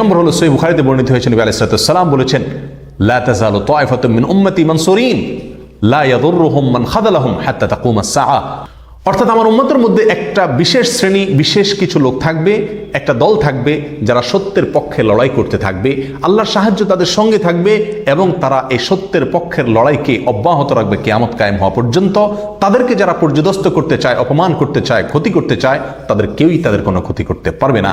নম্বর হলো সই বুখারিতে বর্ণিত হয়েছে নবী আলাইসালাম বলেছেন লা তাজালু তাইফাতুম মিন উম্মতি মানসুরিন লা ইয়াদুররুহুম মান খাযালাহুম হাত্তা তাকুম আস-সাআ অর্থাৎ আমার উম্মতের মধ্যে একটা বিশেষ শ্রেণি, বিশেষ কিছু লোক থাকবে, একটা দল থাকবে, যারা সত্যের পক্ষে লড়াই করতে থাকবে, আল্লাহর সাহায্য তাদের সঙ্গে থাকবে এবং তারা এই সত্যের পক্ষের লড়াইকে অব্যাহত রাখবে কেয়ামত কায়েম হওয়া পর্যন্ত। তাদেরকে যারা পর্যদস্ত করতে চায়, অপমান করতে চায়, ক্ষতি করতে চায়, তাদের কেউই তাদের কোনো ক্ষতি করতে পারবে না।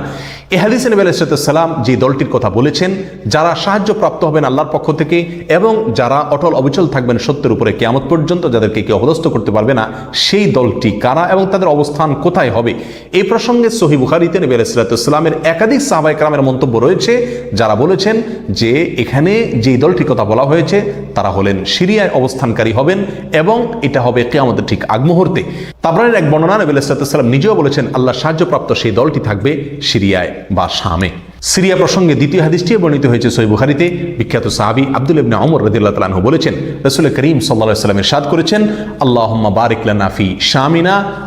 এ হাদিস নবী আলাইসালাম যে দলটির কথা বলেছেন, যারা সাহায্য প্রাপ্ত হবেন আল্লাহর পক্ষ থেকে এবং যারা অটল অবিচল থাকবেন সত্যের উপরে কেয়ামত পর্যন্ত, যাদেরকে কেউ অপদস্থ করতে পারবে না, সেই দলটি কারা এবং তাদের অবস্থান কোথায় হবে? এই প্রসঙ্গে সহি বুখারিতে নবী আলাইসালামের একাধিক সাহাবাই কালামের মন্তব্য রয়েছে, যারা বলেছেন যে এখানে যে দলটির কথা বলা হয়েছে, তারা হলেন সিরিয়ায় অবস্থানকারী হবেন এবং এটা হবে কেয়ামতের ঠিক আগ মুহূর্তে। তাবরানের এক বর্ণনা নবী আলাইসালাম নিজেও বলেছেন, আল্লাহ সাহায্যপ্রাপ্ত সেই দলটি থাকবে সিরিয়ায় বা শামে। সিরিয়া প্রসঙ্গে দ্বিতীয় হাদিসটি বর্ণিত হয়েছে সই বুখারিতে। বিখ্যাত সাহাবি আব্দুল ইবনে অমর রদিল্লা তালাহু বলেছেন রসুল করিম সাল্লা সাল্লামের সাদ করেছেন আল্লাহ বারিক লানাফি শামিনা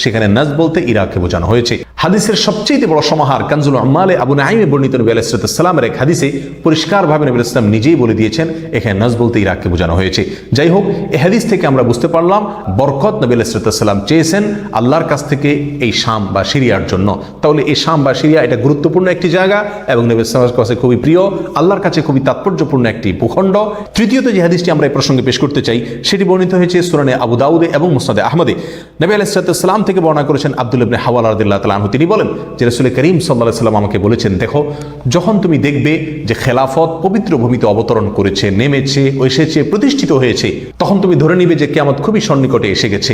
সেখানে নাজ বলতে ইরাককে বোঝানো হয়েছে। হাদিসের সবচেয়ে বড় সমাহার কানজুল আম্মালে আবু নাইমে বর্ণিত নবী আলাইসালামের এক হাদিসে পরিষ্কারভাবে নবী ইসলাম নিজেই বলে দিয়েছেন, এখানে নাজ বলতে ইরাককে বোঝানো হয়েছে। যাই হোক এ হাদিস থেকে আমরা বুঝতে পারলাম, বরকত নবী আলাইসালাম চেয়েছেন আল্লাহর কাছ থেকে এই শাম বা সিরিয়ার জন্য। তাহলে এই শাম বা সিরিয়া এটা গুরুত্বপূর্ণ একটি জায়গা এবং নবী ইসলামের কাছে খুবই প্রিয়। আল্লাহর কাছে খুবই তাৎপর্যপূর্ণ একটি ভূখণ্ড। তৃতীয়ত যে হাদিসটি আমরা এই প্রসঙ্গে পেশ করতে চাই, সেটি বর্ণিত হয়েছে সুরানে আবু দাউদে এবং মুসনাদে আহমদে। নবী আলাইসালাম থেকে বর্ণনা করেছেন আব্দুল ইবনে হাওয়াল রাদিল্লাহ তালাহু তিনি বলেন যে রসুল করিম সাল্লাহ সাল্লাম আমাকে বলেছেন, দেখো, যখন তুমি দেখবে যে খেলাফত পবিত্র ভূমিতে অবতরণ করেছে, নেমেছে এসেছে, প্রতিষ্ঠিত হয়েছে, তখন তুমি ধরে নিবে যে কেয়ামত খুবই সন্নিকটে এসে গেছে।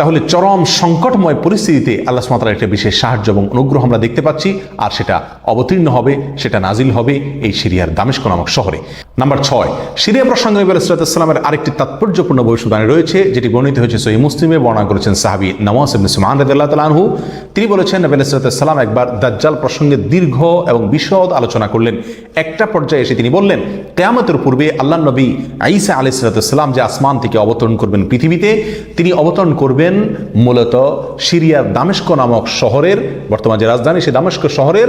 তাহলে চরম সংকটময় পরিস্থিতিতে আল্লাহ সুমাতার একটা বিশেষ সাহায্য এবং অনুগ্রহ আমরা দেখতে পাচ্ছি। আর সেটা অবতীর্ণ হবে, সেটা নাজিল হবে এই সিরিয়ার দামেস্ক নামক শহরে। নাম্বার ছয়, সিরিয়া প্রসঙ্গে নবী আলাইসালামের আরেকটি তাৎপর্যপূর্ণ ভবিষ্যদানে রয়েছে, যেটি বর্ণিত হয়েছে সহি মুসলিমে, বর্ণনা করেছেন সাহাবি নওয়াজ ইবনে সুমান রাদিয়াল্লাহু তাআলা আনহু। তিনি বলেছেন, নবী আলাইসালাম একবার দাজ্জাল প্রসঙ্গে দীর্ঘ এবং বিশদ আলোচনা করলেন। একটা পর্যায়ে এসে তিনি বললেন, কেয়ামতের পূর্বে আল্লাহ নবী আইসা আলাইসালাম যে আসমান থেকে অবতরণ করবেন পৃথিবীতে, তিনি অবতরণ করবেন মূলত সিরিয়ার দামেস্ক নামক শহরের, বর্তমান যে রাজধানী সে দামেস্ক শহরের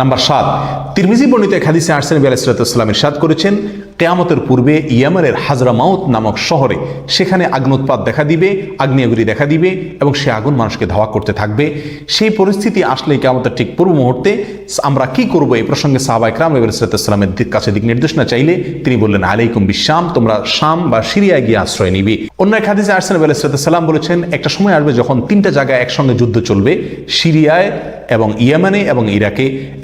নাম্বার সাত, তিরমিজি বর্ণিত এক হাদিসে আরসেন নবী আলাইসালাম ইরশাদ করেছেন, কেয়ামতের পূর্বে ইয়ামানের হাজরামাউত নামক শহরে সেখানে আগ্নোৎপাত দেখা দিবে আগ্নেয়গুড়ি দেখা দিবে এবং সে আগুন মানুষকে ধাওয়া করতে থাকবে। সেই পরিস্থিতি আসলে কেয়ামতের ঠিক পূর্ব মুহূর্তে আমরা কি করব এই প্রসঙ্গে সাহাবা ইকরাম নবী আলাইসালামের কাছে দিক নির্দেশনা চাইলে তিনি বললেন, আলাইকুম বিশ্বাম তোমরা শাম বা সিরিয়ায় গিয়ে আশ্রয় নিবি। অন্য এক হাদিসে আরসেন নবী আলাইসালাম বলেছেন, একটা সময় আসবে যখন তিনটা জায়গায় একসঙ্গে যুদ্ধ চলবে, সিরিয়ায় এবং ইয়ামানে এবং ইরাকে।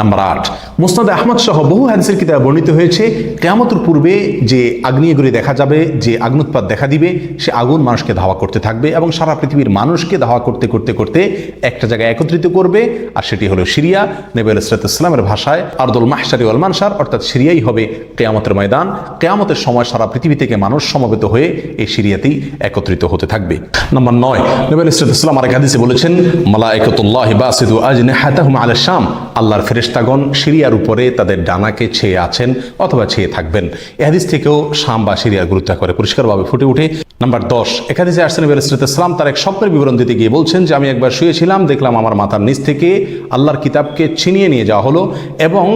নাম্বার আট মুসনাদ আহমদ সহ বহু হাদিসের কিতাবে বর্ণিত হয়েছে, কেয়ামতের পূর্বে যে আগ্নেয়গুলি দেখা যাবে, যে আগ্নুৎপাত দেখা দিবে, সে আগুন মানুষকে ধাওয়া করতে থাকবে এবং সারা পৃথিবীর মানুষকে ধাওয়া করতে করতে করতে একটা জায়গায় একত্রিত করবে, আর সেটি হলো সিরিয়া। নেবে ইসলামের ভাষায় আর্দুল মাহসারি ওয়াল মানসার, অর্থাৎ সিরিয়াই হবে কেয়ামতের ময়দান। কেয়ামতের সময় সারা পৃথিবী থেকে মানুষ সমবেত হয়ে এই সিরিয়াতেই একত্রিত হতে থাকবে। নম্বর নয়, নবী ইসলাম আরেক হাদিসে বলেছেন মালাইকাতুল্লাহ বাসিদু আজনিহাতাহুম আলা শাম আল্লাহর ফেরেশতাগণ সিরিয়ার উপরে তাদের ডানাকে ছেয়ে আছেন অথবা ছেয়ে থাকবেন। এহাদিস থেকেও শাম বা সিরিয়ার গুরুত্ব করে। পরিষ্কারভাবে ফুটে ওঠে নাম্বার দশ। একাদিসে আসছেন ইসলাম তার এক স্বপ্নের বিবরণ দিতে গিয়ে বলছেন যে, আমি একবার শুয়েছিলাম, দেখলাম আমার মাথার নিচ থেকে আল্লাহর কিতাবকে ছিনিয়ে নিয়ে যাওয়া হলো এবং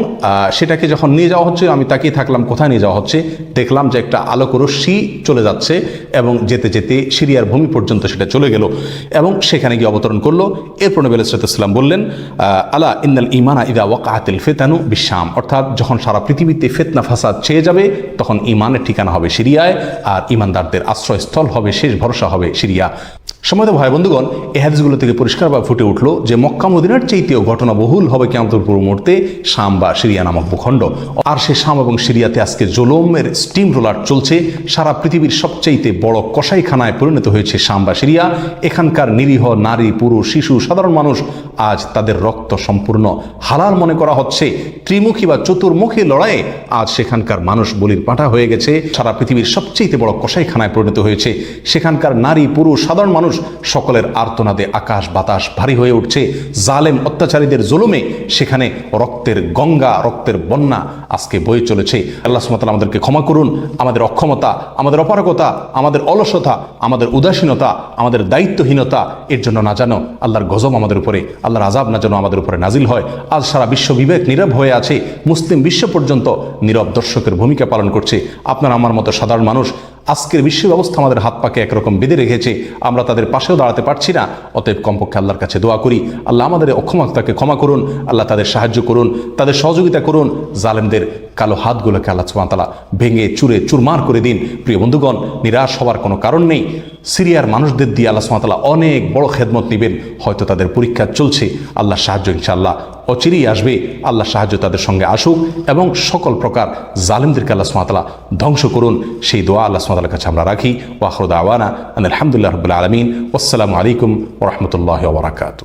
সেটাকে যখন নিয়ে যাওয়া হচ্ছে, আমি তাকিয়ে থাকলাম কোথায় নিয়ে যাওয়া হচ্ছে, দেখলাম যে একটা আলোক রশ্মি চলে যাচ্ছে এবং যেতে যেতে সিরিয়ার ভূমি পর্যন্ত সেটা চলে গেল এবং সেখানে গিয়ে অবতরণ করল। এরপর নবী ইসলাম বললেন আলা ইন্নাল ইমানা ইদা ওয়াকাতিল ফেতানু বিশ্বাম অর্থাৎ যখন সারা পৃথিবীতে ফেতনা ফাসাদ ছেয়ে যাবে, তখন ইমানের ঠিকানা হবে সিরিয়ায় আর ইমানদারদের আশ্রয়স্থল হবে শেষ ভরসা হবে সিরিয়া। সময় ভাই বন্ধুগণ, এই হাদিসগুলো থেকে পরিষ্কারভাবে ফুটে উঠল যে মক্কা মদিনার চাইতেও ঘটনা বহুল হবে কেমতের পুরো মুহূর্তে শাম বা সিরিয়া নামক ভূখণ্ড। আর সে শাম এবং সিরিয়াতে আজকে জোলমের স্টিম রোলার চলছে। সারা পৃথিবীর সবচাইতে বড় কসাইখানায় পরিণত হয়েছে শাম বা সিরিয়া। এখানকার নিরীহ নারী, পুরুষ, শিশু, সাধারণ মানুষ আজ তাদের রক্ত সম্পূর্ণ হালাল মনে করা হচ্ছে। ত্রিমুখী বা চতুর্মুখী লড়াইয়ে আজ সেখানকার মানুষ বলির পাঠা হয়ে গেছে। সারা পৃথিবীর সবচেয়ে বড় কসাইখানায় পরিণত হয়েছে। সেখানকার নারী, পুরুষ, সাধারণ মানুষ সকলের আর্তনাদে আকাশ বাতাস ভারী হয়ে উঠছে। জালেম অত্যাচারীদের জুলুমে সেখানে রক্তের গঙ্গা, রক্তের বন্যা আজকে বয়ে চলেছে। আল্লাহ সুমতাল আমাদেরকে ক্ষমা করুন। আমাদের অক্ষমতা, আমাদের অপারগতা, আমাদের অলসতা, আমাদের উদাসীনতা, আমাদের দায়িত্বহীনতা, এর জন্য না জানো আল্লাহর গজব আমাদের উপরে, আল্লাহর আজাব না যেন আমাদের উপরে নাজিল হয়। আজ সারা বিশ্ব বিবেক নীরব হয়ে আছে। মুসলিম বিশ্ব পর্যন্ত নীরব দর্শকের ভূমিকা পালন করছে। আপনার আমার মতো সাধারণ মানুষ আজকের বিশ্ব ব্যবস্থা আমাদের হাত পাকে একরকম বেঁধে রেখেছে। আমরা তাদের পাশেও দাঁড়াতে পারছি না। অতএব কমপক্ষে আল্লাহর কাছে দোয়া করি। আল্লাহ আমাদের অক্ষমতাকে ক্ষমা করুন। আল্লাহ তাদের সাহায্য করুন। তাদের সহযোগিতা করুন। জালেমদের কালো হাতগুলোকে আল্লাহ সুমাতালা ভেঙে চুরে চুরমার করে দিন। প্রিয় বন্ধুগণ, নিরাশ হওয়ার কোনো কারণ নেই। সিরিয়ার মানুষদের দিয়ে আল্লাহ সুমাতালা অনেক বড় খেদমত নেবেন। হয়তো তাদের পরীক্ষা চলছে। আল্লাহ সাহায্য ইনশাআল্লাহ অচিরেই আসবে। আল্লাহ সাহায্য তাদের সঙ্গে আসুক এবং সকল প্রকার জালিমদেরকে আল্লাহ সুমাতালা ধ্বংস করুন। সেই দোয়া আল্লাহ সুমাতালার কাছে আমরা রাখি। ওয়াহরুদ আওয়ানা আলহামদুলিল্লাহ রবিল্লা আলমিন। আসসালামু আলাইকুম ওরহমতুল্লাহ ওবরাকাতু